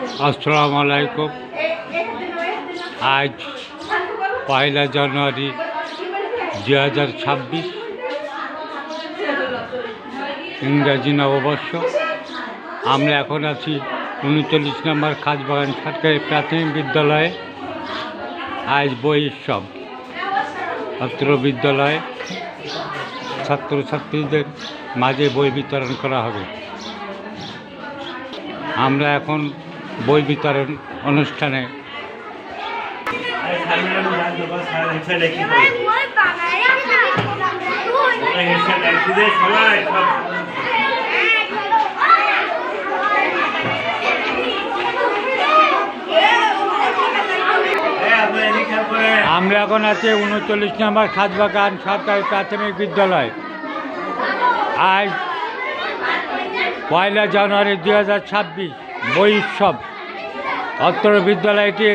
আসসালামু আলাইকুম আজ পয়লা জানুয়ারি দু হাজার ছাব্বিশ। ইংরাজি নববর্ষ। আমরা এখন আছি উনচল্লিশ নম্বর খাজবাগান সরকারি প্রাথমিক বিদ্যালয়ে। আজ বই উৎসব। ছাত্র বিদ্যালয়ে ছাত্রছাত্রীদের মাঝে বই বিতরণ করা হবে। আমরা এখন বই বিতরণ অনুষ্ঠানে। আমরা এখন আছি উনচল্লিশ নম্বর খাজবাগান সরকারি প্রাথমিক বিদ্যালয়। আজ পয়লা জানুয়ারি দুই হাজার ছাব্বিশ। বই অত্র বিদ্যালয়টি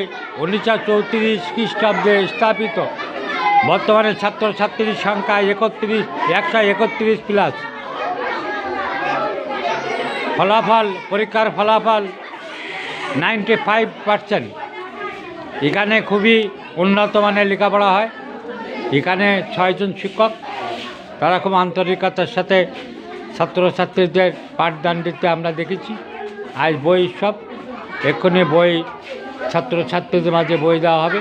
উনিশশো চৌত্রিশ খ্রিস্টাব্দে স্থাপিত। বর্তমানে ছাত্রছাত্রীর সংখ্যা একত্রিশ, একশো একত্রিশ প্লাস ফলাফল, পরীক্ষার ফলাফল নাইনটি ফাইভ পার্সেন্ট এখানে খুবই উন্নত মানের লেখাপড়া হয়। এখানে ছয়জন শিক্ষক, তারা খুব আন্তরিকতার সাথে ছাত্রছাত্রীদের পাঠদান দিতে আমরা দেখেছি। আজ বই সব, এক্ষুনি বই ছাত্র ছাত্রছাত্রীদের মাঝে বই দেওয়া হবে।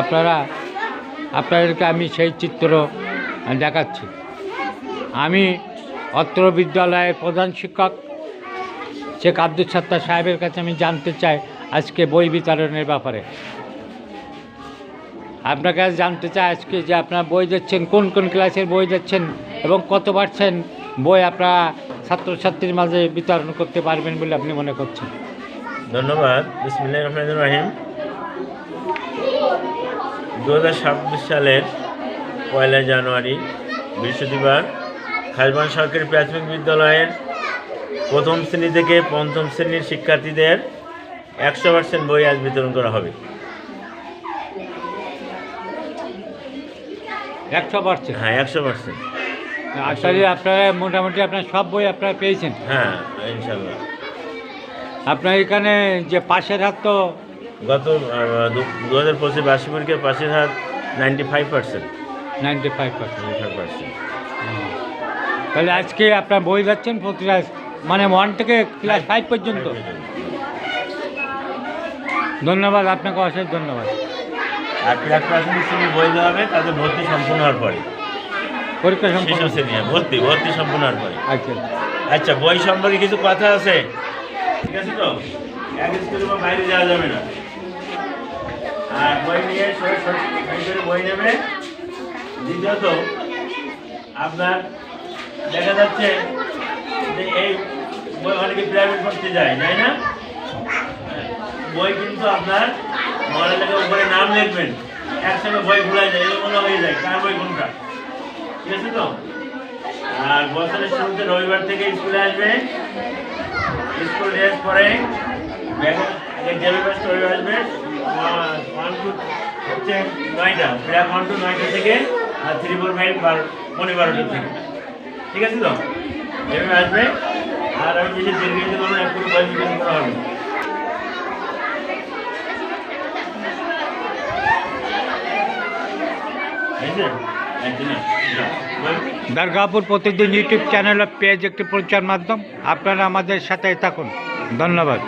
আপনারা, আপনাদেরকে আমি সেই চিত্র দেখাচ্ছি। আমি অত্র বিদ্যালয়ের প্রধান শিক্ষক, শেখ আব্দুল সত্তার সাহেবের কাছে আমি জানতে চাই আজকে বই বিতরণের ব্যাপারে। আপনার কাছে জানতে চাই আজকে যে আপনারা বই দিচ্ছেন, কোন কোন ক্লাসের বই দিচ্ছেন এবং কত পার্সেন্ট বই আপনারা ছাত্রছাত্রীর মাঝে বিতরণ করতে পারবেন বলে আপনি মনে করছেন? ধন্যবাদ। বিসমিল্লাহ রহমান রাহিম। দু হাজার ছাব্বিশ সালের পয়লা জানুয়ারি বৃহস্পতিবার খাসবান সরকারি প্রাথমিক বিদ্যালয়ের প্রথম শ্রেণি থেকে পঞ্চম শ্রেণির শিক্ষার্থীদের একশো পার্সেন্ট বই আজ বিতরণ করা হবে। একশো পার্সেন্ট? হ্যাঁ একশো পার্সেন্ট। আসলে আপনারা মোটামুটি আপনার সব বই আপনারা পেয়েছেন। হ্যাঁ ইনশাল্লাহ আপনার এখানে যে পাশের হাত তো গত দু হাজার পঁচিশ বার্ষিক পরীক্ষার পাশের হার ninety five percent ninety five percent five percent তাহলে আজকে আপনার বই যাচ্ছেন প্রতিটা মানে ওয়ান থেকে ক্লাস ফাইভ পর্যন্ত। ধন্যবাদ আপনাকে অশেষ ধন্যবাদ। আর ক্লাস প্রাথমিক শ্রেণি বই দেওয়া হবে তাদের ভর্তি সম্পূর্ণ হওয়ার পরে। পরীক্ষা শিশু হ্যাঁ, ভর্তি ভর্তি সম্পূর্ণ পরে আচ্ছা। আচ্ছা বই সম্পর্কে কিছু কথা আছে? ঠিক আছে তো? এক স্কুলে বাইরে যাওয়া যাবে না। আর বই নিয়ে বই নেবে। দ্বিতীয়ত আপনার দেখা যাচ্ছে যে এই বই অনেকে প্রাইভেট পড়তে যায় তাই না? বই কিন্তু আপনার লেগে উপরে নাম লিখবেন। একসঙ্গে বই ভুলাই যায় এগুলো হয়ে যায়। কার বই কোনটা? ঠিক আছে তো? আর বছরের শুরুতে রবিবার থেকে স্কুলে আসবে। স্কুল ড্রেস পরে আগে জেবি আসবে। ওয়ান হচ্ছে নয়টা, ব্যাগ ওয়ান টু নয়টা থেকে আর থ্রি ফোর ফাইভ বার পনেরো বারোটা থেকে। ঠিক আছে তো? এভাবে আসবে। আর আমি যদি দীর্ঘিত করুন একটু বই করা হবে। একদিনে বই দুর্গাপুর প্রতিদিন ইউটিউব চ্যানেল পেজ একটি প্রচার মাধ্যম। আপনারা আমাদের সাথে থাকুন। ধন্যবাদ।